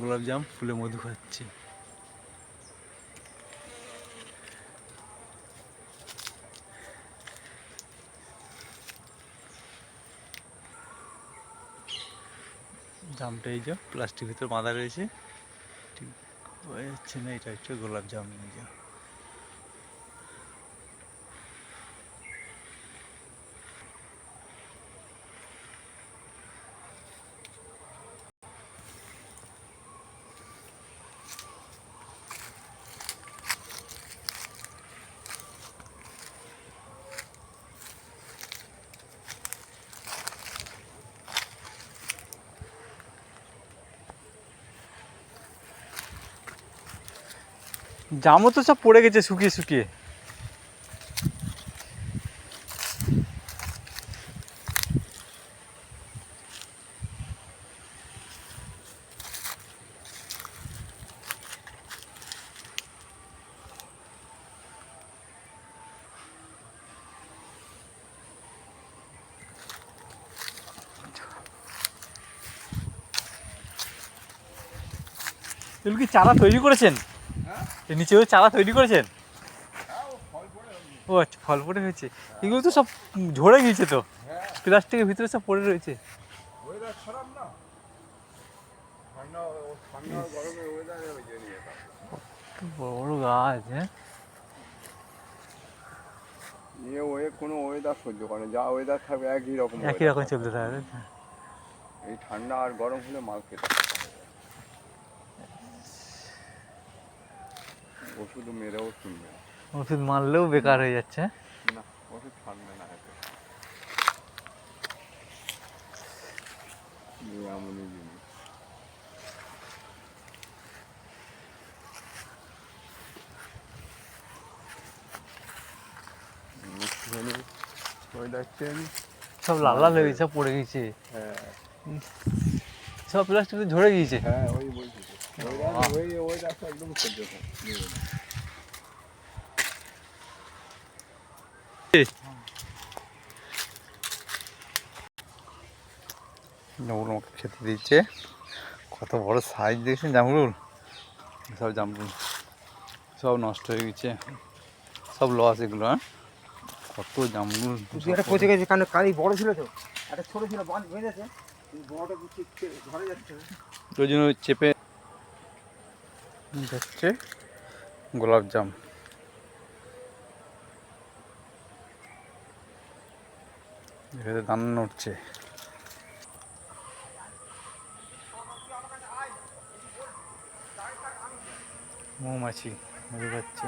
গোলাপ জাম ফুলে মধু খাচ্ছে। জামটা এই যে প্লাস্টিক ভিতরে বাঁধা রয়েছে। ঠিক হয়ে যাচ্ছে না, এটা হচ্ছে গোলাপ জাম, এই যে। জামও তো সব পড়ে গেছে শুকিয়ে শুকিয়ে। এগুলো কি চারা তৈরি করেছেন? এর নিচেও চারা তৈরি করেছেন? ও আচ্ছা ফল পড়ে হয়েছে। এগুলো তো সব ঝরে গিয়েছে তো। প্লাস্টিকের ভিতরে সব পড়ে রয়েছে। ওই বড় গাছ হ্যাঁ? ইয়ে ওয়ে কোনো ওয়েদার সহ্য করে। যা ওয়েদার থাকবে একই রকম একই রকম থাকবে। চলতে থাকে এই ঠান্ডা আর গরম হলে মাল খেতে ওষুধ মেরেও শুনবে ওষুধ মারলেও বেকার হয়ে যাচ্ছে? না ওষুধ না এতে। এমনই জিনিস। সব লাল লাল হয়ে সব পড়ে গেছে। হ্যাঁ। সব প্লাস্টিক ঝরে গিয়েছে। হ্যাঁ ওই বলছি। ওই একদম সহ্য। জামরুল আমাকে খেতে দিচ্ছে কত বড় সাইজ দেখছেন জামরুল? সব জামরুল। সব নষ্ট হয়ে গেছে। সব লস এগুলো হ্যাঁ? কত জামরুল পচে গেছে কারণ কালি বড় ছিল তো। একটা ছোট ছিল বাঁধ বেঁধেছে। বড়টা ঘরে যাচ্ছে ওই জন্য চেপে যাচ্ছে গোলাপ জাম এখানে দানা নড়ছে। মৌমাছি মধু খাচ্ছে